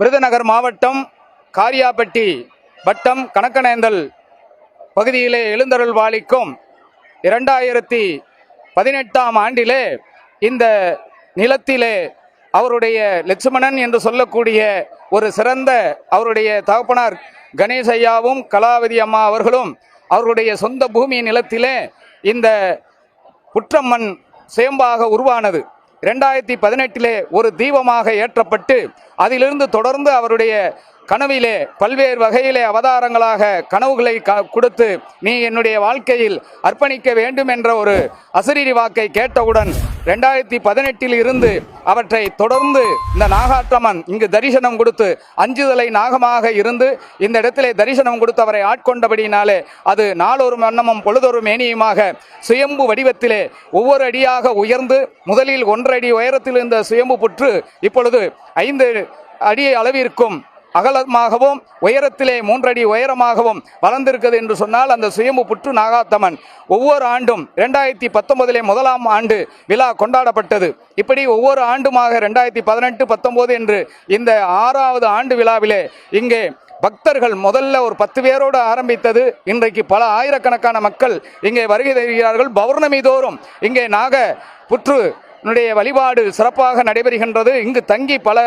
விருதுநகர் மாவட்டம் காரியாபட்டி வட்டம் கணக்கனேந்தல் பகுதியிலே எழுந்தருள் வாளிக்கும் இரண்டாயிரத்தி பதினெட்டாம் ஆண்டிலே இந்த நிலத்திலே அவருடைய லட்சுமணன் என்று சொல்லக்கூடிய ஒரு சிறந்த அவருடைய தகப்பனார் கணேசையாவும் கலாவதி அம்மா அவர்களும் அவருடைய சொந்த பூமி நிலத்திலே இந்த புற்றம்மன் சேம்பாக உருவானது. இரண்டாயிரத்தி பதினெட்டிலே ஒரு தீபமாக ஏற்றப்பட்டு அதிலிருந்து தொடர்ந்து அவருடைய கனவிலே பல்வேறு வகையிலே அவதாரங்களாக கனவுகளை க- கொடுத்து நீ என்னுடைய வாழ்க்கையில் அர்ப்பணிக்க வேண்டும் என்ற ஒரு அசரீரி வாக்கை கேட்டவுடன் ரெண்டாயிரத்தி பதினெட்டில் இருந்து அவற்றை தொடர்ந்து இந்த நாகாற்றம்மன் இங்கு தரிசனம் கொடுத்து அஞ்சுதலை நாகமாக இருந்து இந்த இடத்திலே தரிசனம் கொடுத்து அவரை ஆட்கொண்டபடியினாலே அது நாளொரு வண்ணமும் பொழுதொரு மேனியுமாக சுயம்பு வடிவத்திலே ஒவ்வொரு அடியாக உயர்ந்து முதலில் ஒன்றடி உயரத்தில் இருந்த சுயம்பு புற்று இப்பொழுது ஐந்து அடி அளவிற்கும் அகலமாகவும் உயரத்திலே மூன்றடி உயரமாகவும் வளர்ந்திருக்கிறது என்று சொன்னால் அந்த சுயம்பு புற்று நாகாத்தம்மன் ஒவ்வொரு ஆண்டும் ரெண்டாயிரத்தி பத்தொன்பதிலே முதலாம் ஆண்டு விழா கொண்டாடப்பட்டது. இப்படி ஒவ்வொரு ஆண்டுமாக ரெண்டாயிரத்தி பதினெட்டு பத்தொன்பது என்று இந்த ஆறாவது ஆண்டு விழாவிலே இங்கே பக்தர்கள் முதல்ல ஒரு பத்து பேரோடு ஆரம்பித்தது. இன்றைக்கு பல ஆயிரக்கணக்கான மக்கள் இங்கே வருகை தருகிறார்கள். பௌர்ணமி தோறும் இங்கே நாக புற்று வழிபாடு சிறப்பாக நடைபெறுகின்றது. இங்கு தங்கி பல